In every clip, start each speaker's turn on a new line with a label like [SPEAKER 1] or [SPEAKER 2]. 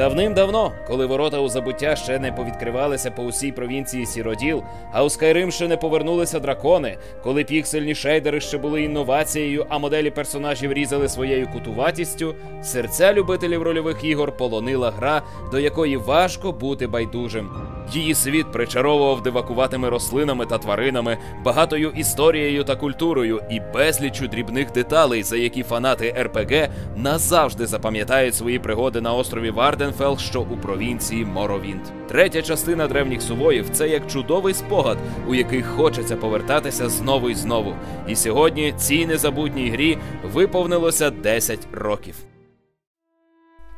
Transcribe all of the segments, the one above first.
[SPEAKER 1] Давним-давно, коли ворота у забуття ще не повідкривалися по усій провінції Сіроділ, а у Скайрим ще не повернулися дракони, коли піксельні шейдери ще були інновацією, а моделі персонажів різали своєю кутуватістю, серця любителів рольових ігор полонила гра, до якої важко бути байдужим. Її світ причаровував дивакуватими рослинами та тваринами, багатою історією та культурою і безліччю дрібних деталей, за які фанати РПГ назавжди запам'ятають свої пригоди на острові Варденфел, що у провінції Моровінд. Третя частина древніх сувоїв це як чудовий спогад, у який хочеться повертатися знову і знову. І сьогодні цій незабутній грі виповнилося 10 років.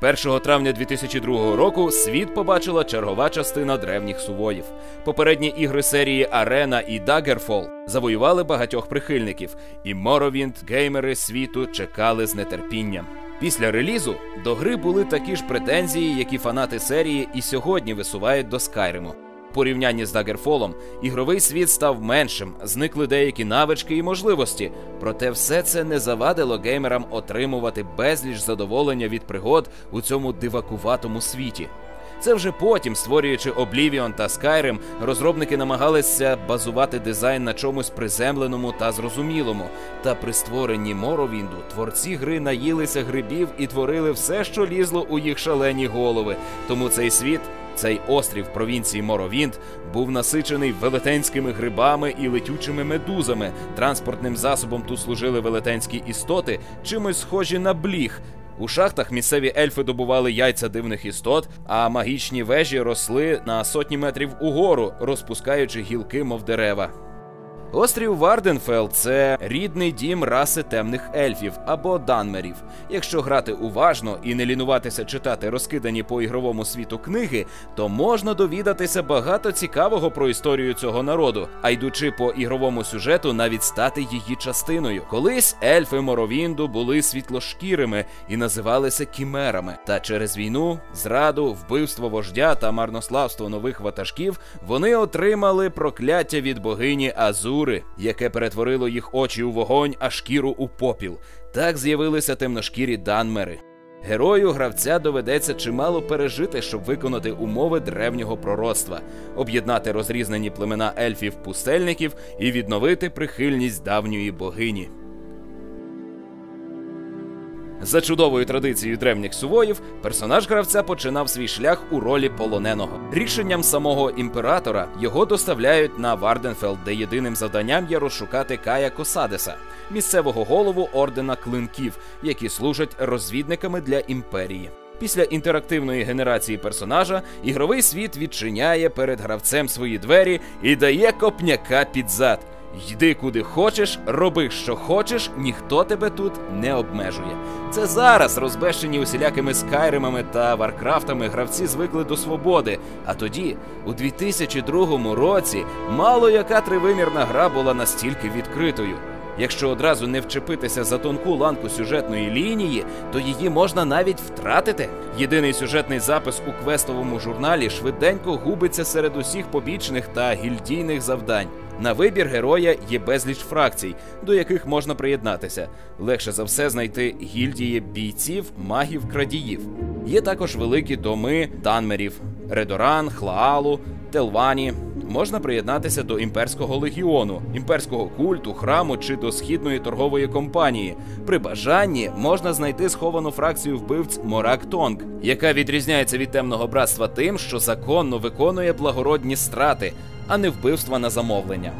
[SPEAKER 1] 1 травня 2002 року світ побачила чергова частина древніх сувоїв. Попередні ігри серії Арена і Daggerfall завоювали багатьох прихильників, і Моровінд геймери світу чекали з нетерпінням. Після релізу до гри були такі ж претензії, які фанати серії і сьогодні висувають до Скайриму. Порівнянні з Daggerfall ігровий світ став меншим, зникли деякі навички і можливості. Проте все це не завадило геймерам отримувати безліч задоволення від пригод у цьому дивакуватому світі. Це вже потім, створюючи Oblivion та Skyrim, розробники намагалися базувати дизайн на чомусь приземленому та зрозумілому. Та при створенні Моровінду творці гри наїлися грибів і творили все, що лізло у їх шалені голови. Тому цей світ. Цей острів провінції Моровінт був насичений велетенськими грибами і летючими медузами. Транспортним засобом тут служили велетенські істоти, чимось схожі на бліг. У шахтах місцеві ельфи добували яйця дивних істот, а магічні вежі росли на сотні метрів угору, розпускаючи гілки, мов дерева. Острів Варденфел це рідний дім раси темних ельфів або данмерів. Якщо грати уважно і не лінуватися читати розкидані по ігровому світу книги, то можна довідатися багато цікавого про історію цього народу, а йдучи по ігровому сюжету, навіть стати її частиною. Колись ельфи Моровінду були світлошкірими і називалися кімерами. Та через війну, зраду, вбивство вождя та марнославство нових ватажків вони отримали прокляття від богині Азур яке перетворило їх очі у вогонь, а шкіру у попіл. Так з'явилися темношкірі данмери. Герою гравця доведеться чимало пережити, щоб виконати умови древнього пророцтва, об'єднати розрізнені племена ельфів-пустельників і відновити прихильність давньої богині. За чудовою традицією древніх сувоїв, персонаж гравця починав свій шлях у ролі полоненого. Рішенням самого імператора його доставляють на Варденфелд, де єдиним завданням є розшукати Кая Косадеса, місцевого голову ордена клинків, які служать розвідниками для імперії. Після інтерактивної генерації персонажа ігровий світ відчиняє перед гравцем свої двері і дає копняка під зад. Йди куди хочеш, роби що хочеш, ніхто тебе тут не обмежує. Це зараз розбещені усілякими скайримами та варкрафтами гравці звикли до свободи. А тоді, у 2002 році, мало яка тривимірна гра була настільки відкритою. Якщо одразу не вчепитися за тонку ланку сюжетної лінії, то її можна навіть втратити. Єдиний сюжетний запис у квестовому журналі швиденько губиться серед усіх побічних та гільдійних завдань. На вибір героя є безліч фракцій, до яких можна приєднатися. Легше за все знайти гільдії бійців, магів, крадіїв. Є також великі доми данмерів: Редоран, Хлаалу, Телвані. Можна приєднатися до імперського легіону, імперського культу, храму чи до східної торгової компанії. При бажанні можна знайти сховану фракцію вбивць Морак Тонг, яка відрізняється від темного братства тим, що законно виконує благородні страти, а не вбивства на замовлення.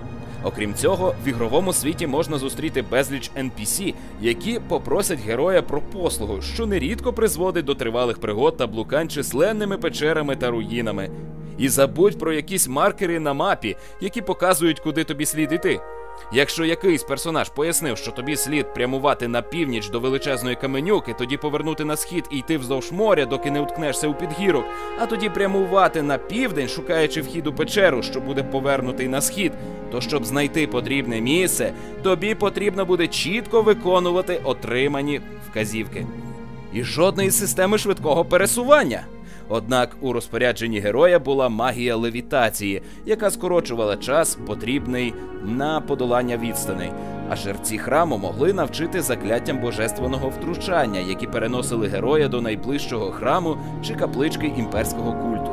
[SPEAKER 1] Окрім цього, в ігровому світі можна зустріти безліч NPC, які попросять героя про послугу, що нерідко призводить до тривалих пригод та блукань численними печерами та руїнами. І забудь про якісь маркери на мапі, які показують, куди тобі слід іти. Якщо якийсь персонаж пояснив, що тобі слід прямувати на північ до величезної каменюки, тоді повернути на схід і йти вздовж моря, доки не уткнешся у підгірок, а тоді прямувати на південь, шукаючи вхід у печеру, що буде повернутий на схід, то щоб знайти потрібне місце, тобі потрібно буде чітко виконувати отримані вказівки. І жодної системи швидкого пересування. Однак у розпорядженні героя була магія левітації, яка скорочувала час, потрібний на подолання відстаней. а жерці храму могли навчити закляттям божественного втручання, які переносили героя до найближчого храму чи каплички імперського культу.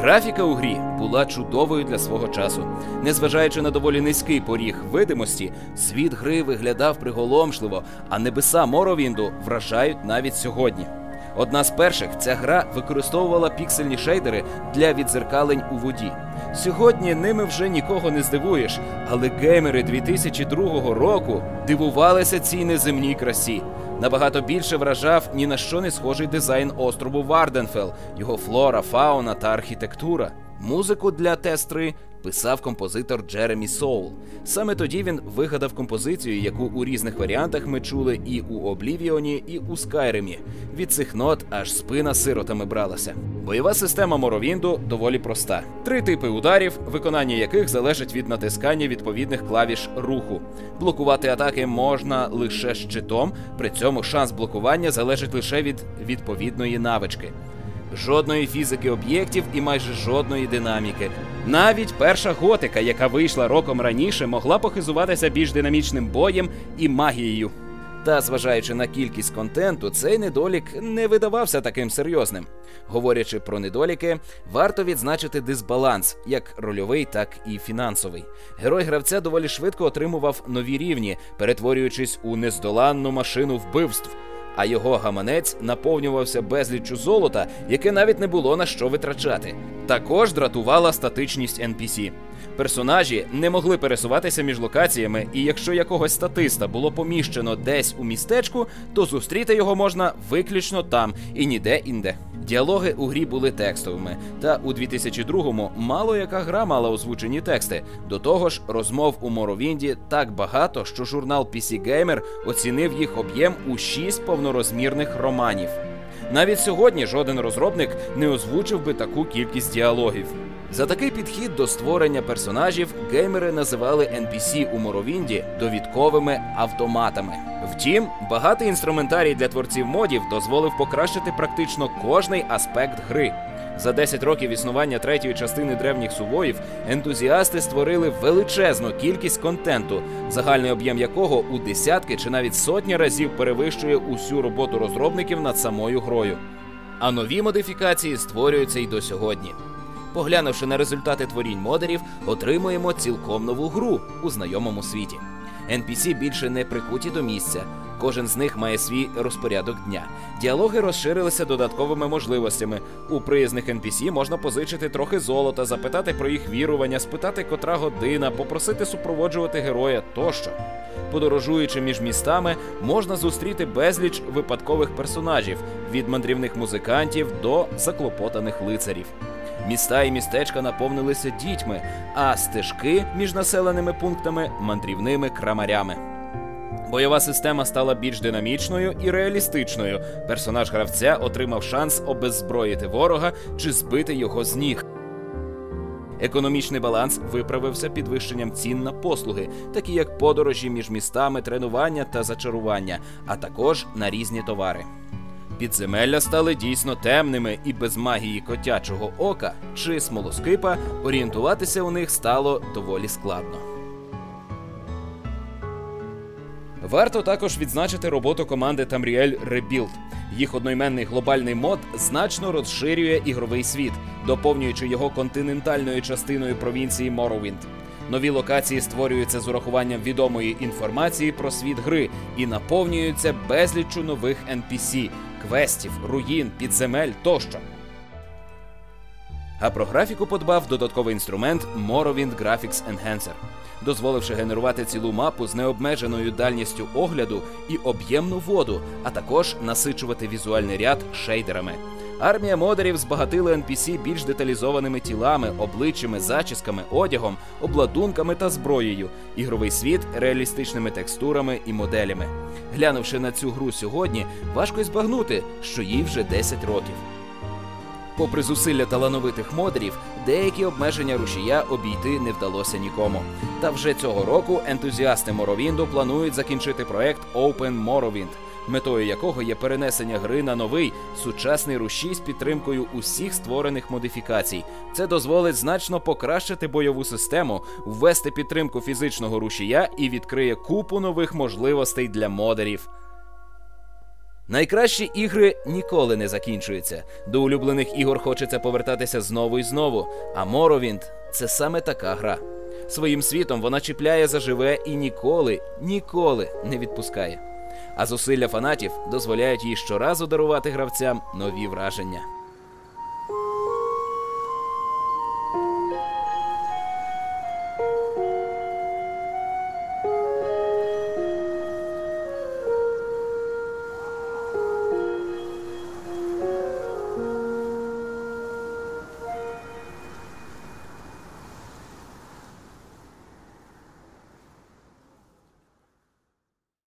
[SPEAKER 1] Графіка у грі була чудовою для свого часу. Незважаючи на доволі низький поріг видимості, світ гри виглядав приголомшливо, а небеса Моровінду вражають навіть сьогодні. Одна з перших ця гра використовувала піксельні шейдери для відзеркалень у воді. Сьогодні ними вже нікого не здивуєш, але геймери 2002 року дивувалися цій неземній красі. Набагато більше вражав ні на що не схожий дизайн острову Варденфел, його флора, фауна та архітектура. Музику для тест-3 писав композитор Джеремі Соул. Саме тоді він вигадав композицію, яку у різних варіантах ми чули і у Облівіоні, і у Скайримі. Від цих нот аж спина сиротами бралася. Бойова система Моровінду доволі проста: три типи ударів, виконання яких залежить від натискання відповідних клавіш руху. Блокувати атаки можна лише щитом, при цьому шанс блокування залежить лише від відповідної навички. Жодної фізики об'єктів і майже жодної динаміки. Навіть перша готика, яка вийшла роком раніше, могла похизуватися більш динамічним боєм і магією. Та, зважаючи на кількість контенту, цей недолік не видавався таким серйозним. Говорячи про недоліки, варто відзначити дисбаланс, як рольовий, так і фінансовий. Герой гравця доволі швидко отримував нові рівні, перетворюючись у нездоланну машину вбивств а його гаманець наповнювався безліччю золота, яке навіть не було на що витрачати. Також дратувала статичність NPC. Персонажі не могли пересуватися між локаціями, і якщо якогось статиста було поміщено десь у містечку, то зустріти його можна виключно там і ніде інде. Діалоги у грі були текстовими, та у 2002-му мало яка гра мала озвучені тексти. До того ж, розмов у Моровінді так багато, що журнал PC Gamer оцінив їх об'єм у 6 повнорозмірних романів. Навіть сьогодні жоден розробник не озвучив би таку кількість діалогів. За такий підхід до створення персонажів геймери називали NPC у Моровінді довідковими автоматами. Втім, багатий інструментарій для творців модів дозволив покращити практично кожний аспект гри. За 10 років існування третьої частини древніх сувоїв ентузіасти створили величезну кількість контенту, загальний об'єм якого у десятки чи навіть сотні разів перевищує усю роботу розробників над самою грою. А нові модифікації створюються й до сьогодні. Поглянувши на результати творінь модерів, отримуємо цілком нову гру у знайомому світі. NPC більше не прикуті до місця. Кожен з них має свій розпорядок дня. Діалоги розширилися додатковими можливостями. У приязних NPC можна позичити трохи золота, запитати про їх вірування, спитати, котра година, попросити супроводжувати героя тощо. Подорожуючи між містами, можна зустріти безліч випадкових персонажів від мандрівних музикантів до заклопотаних лицарів. Міста і містечка наповнилися дітьми, а стежки між населеними пунктами мандрівними крамарями. Бойова система стала більш динамічною і реалістичною. Персонаж гравця отримав шанс обеззброїти ворога чи збити його з ніг. Економічний баланс виправився підвищенням цін на послуги, такі як подорожі між містами, тренування та зачарування, а також на різні товари. Підземелля стали дійсно темними, і без магії котячого ока чи смолоскипа орієнтуватися у них стало доволі складно. Варто також відзначити роботу команди Tamriel Rebuild. Їх одноіменний глобальний мод значно розширює ігровий світ, доповнюючи його континентальною частиною провінції Morrowind. Нові локації створюються з урахуванням відомої інформації про світ гри і наповнюються безліччю нових NPC, квестів, руїн, підземель тощо. А про графіку подбав додатковий інструмент Morrowind Graphics Enhancer, дозволивши генерувати цілу мапу з необмеженою дальністю огляду і об'ємну воду, а також насичувати візуальний ряд шейдерами. Армія модерів збагатила NPC більш деталізованими тілами, обличчями, зачісками, одягом, обладунками та зброєю, ігровий світ реалістичними текстурами і моделями. Глянувши на цю гру сьогодні, важко збагнути, що їй вже 10 років. Попри зусилля талановитих модерів, деякі обмеження рушія обійти не вдалося нікому. Та вже цього року ентузіасти Моровінду планують закінчити проект Open Morrowind – метою якого є перенесення гри на новий сучасний рушій з підтримкою усіх створених модифікацій. Це дозволить значно покращити бойову систему, ввести підтримку фізичного рушія і відкриє купу нових можливостей для модерів. Найкращі ігри ніколи не закінчуються. До улюблених ігор хочеться повертатися знову і знову. А Morrowind – це саме така гра. Своїм світом вона чіпляє заживе і ніколи, ніколи не відпускає. А зусилля фанатів дозволяють їй щоразу дарувати гравцям нові враження.